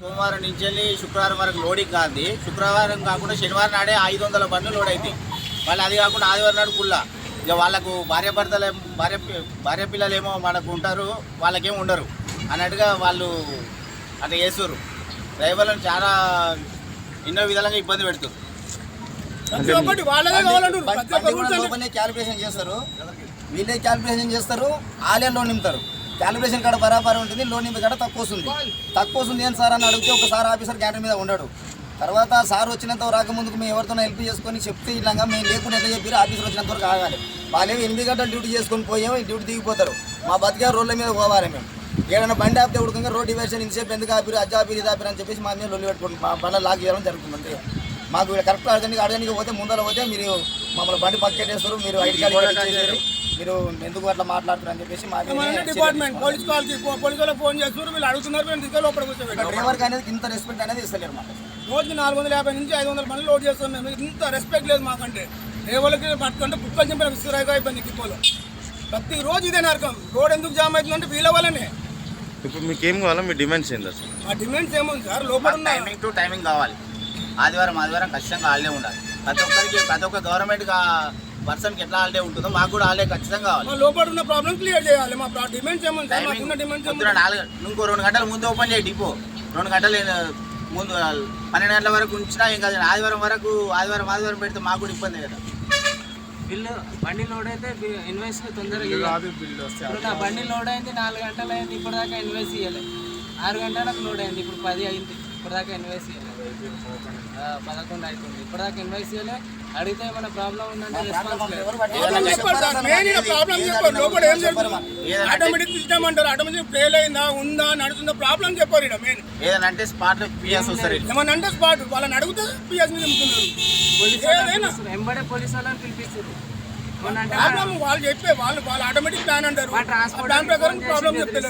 సోమవారం నుంచి వెళ్ళి శుక్రవారం వరకు లోడింగ్ కాదు. శుక్రవారం కాకుండా శనివారం నాడే ఐదు వందల బండ్లు లోడ్ అవుతాయి మళ్ళీ అది కాకుండా ఆదివారం నాడు కుల్లా ఇక వాళ్ళకు భార్య భర్తలు భార్య భార్య పిల్లలు ఏమో మనకు ఉంటారు వాళ్ళకేం ఉండరు. అన్నట్టుగా వాళ్ళు అట్లా చేస్తారు డ్రైవర్లను చాలా ఎన్నో విధాలుగా ఇబ్బంది లోపలనే క్యాలిబ్రేషన్ చేస్తారు. వీళ్ళే క్యాలిబ్రేషన్ చేస్తారు లోన్ నింపుతారు. క్యాలిబ్రేషన్ కాడ బరాబర్ ఉంటుంది లోన్ నింపి కాడ తక్కువ వస్తుంది. తక్కువ వస్తుంది ఏం సార్ అని అడిగితే ఒకసారి ఆఫీసర్ క్యాంటీన్ మీద ఉండడు. తర్వాత సార్ వచ్చినంత రాకముందుకు మేము ఎవరితో హెల్ప్ చేసుకొని చెప్తే ఇలాగా మేము లేకుండా ఎట్లా చెప్పారు ఆఫీసర్ వచ్చినంత వరకు ఆగాలి. వాళ్ళేమో ఎనిమిది గంటలు డ్యూటీ చేసుకొని పోయాము డ్యూటీ దిగిపోతారు. మా బతికే రోడ్ల మీద పోవాలి మేము. ఏదైనా బండి ఆపితే ఉడకంగా రోడ్ డివర్షన్ ఇంతసేపు ఎందుకు ఆపిరు అజ్జా ఆపిరు ఇది ఆపిరు అని చెప్పేసి మా మీద లొల్లి పెట్టుకుంటాం మా బండ్లు లాక్ చేయడం జరుగుతుంది అంతే. మాకు కరెక్ట్ అడగడానికి అడగడానికి పోతే ముందర పోతే మీరు మమ్మల్ని బండి పక్కెట్టేస్తారు మీరు ఐడి కార్డు మీరు ఎందుకు అట్లా మాట్లాడుతారు అని చెప్పేసి మా మీద డిపార్ట్మెంట్ పోలీస్ కాల్కి పోలీసు వాళ్ళకి ఫోన్ చేస్తున్నారు వీళ్ళు అడుగుతున్నారు మేము తీసుకెళ్ళి లోపల కూర్చోబెట్టాం డ్రైవర్కి అనేది ఇంత రెస్పెక్ట్ అనేది ఇస్తలేరు మాకు. రోజుకి నాలుగు వందల యాభై నుంచి ఐదు వందల మంది లోడ్ చేస్తాం మేము. ఇంత రెస్పెక్ట్ లేదు మాకంటే. డ్రైవర్లకి పట్టుకుంటే కుక్కలు చంపిన విసిరాగా అయిపోయింది టిప్పోలో ప్రతి రోజు ఇదే నరకం. రోడ్ ఎందుకు జామ్ అవుతుందంటే వీళ్ళ వల్లనే. ఇప్పుడు మీకు ఏం కావాలో మీ డిమాండ్స్ ఏంది అసలు? ఆ డిమాండ్స్ ఏముంది సార్? లోపల టైమింగ్ టు టైమింగ్ కావాలి. ఆదివారం ఆదివారం ఖచ్చితంగా హాలిడే ఉండాలి. ప్రతి ఒక్కరికి ప్రతి ఒక్క గవర్నమెంట్ పర్సన్కి ఎట్లా హాలిడే ఉంటుందో మాకు కూడా హాలిడే ఖచ్చితంగా కావాలి. మా లోపల ఉన్న ప్రాబ్లం క్లియర్ చేయాలి. మా డిమాండ్స్ డిమాండ్స్ పొద్దున నాలుగు ఇంకో రెండు గంటల ముందు ఓపెన్ చేయి డిపో. రెండు గంటలు ముందు పన్నెండు గంటల వరకు ఉంచినా ఏం కాదు ఆదివారం వరకు ఆదివారం ఆదివారం పెడితే మాకు కూడా ఇబ్బంది కదా. బిల్లు బండి లోడ్ అయితే ఇన్వాయిస్ తొందరగా. ఇప్పుడు నా బండి లోడ్ అయింది నాలుగు గంటలు అయింది ఇప్పటిదాకా ఇన్వాయిస్ ఇవ్వలేదు ఆరు గంటలకు లోడ్ అయింది ఇప్పుడు పది అయింది. ఇప్పటిదాకా ఆ, పదకొండు అవుతుంది ఇప్పటిదాకా ఇన్వాయిస్ ఇవ్వలే అడిగితే ఏమైనా ప్రాబ్లం ఉందంటే ఆటోమేటిక్ సిస్టమ్ అంటారు. ఆటోమేటిక్ ఫెయిల్ అయిందా? ఉందా? నడుస్తుందా ప్రాబ్లం చెప్పారు ఇక్కడ మెయిన్. ఏదైనా అంటే స్పాట్లో పిఎస్ వస్తారు వీళ్ళు. ఏమన్నా అంటే స్పాట్ వాళ్ళని అడిగితే పిఎస్ మీద చెప్తున్నారు. పిలిపిస్తారు. ఎంబడే పోలీసు వాళ్ళని పిలిపిస్తారు మొన్న అంటే ప్రాబ్లం వాళ్ళు చెప్పే వాళ్ళు వాళ్ళు ఆటోమేటిక్ ప్లాన్ అంటారు. ప్లాన్ ప్రకారం ప్రాబ్లం ఇక్కడ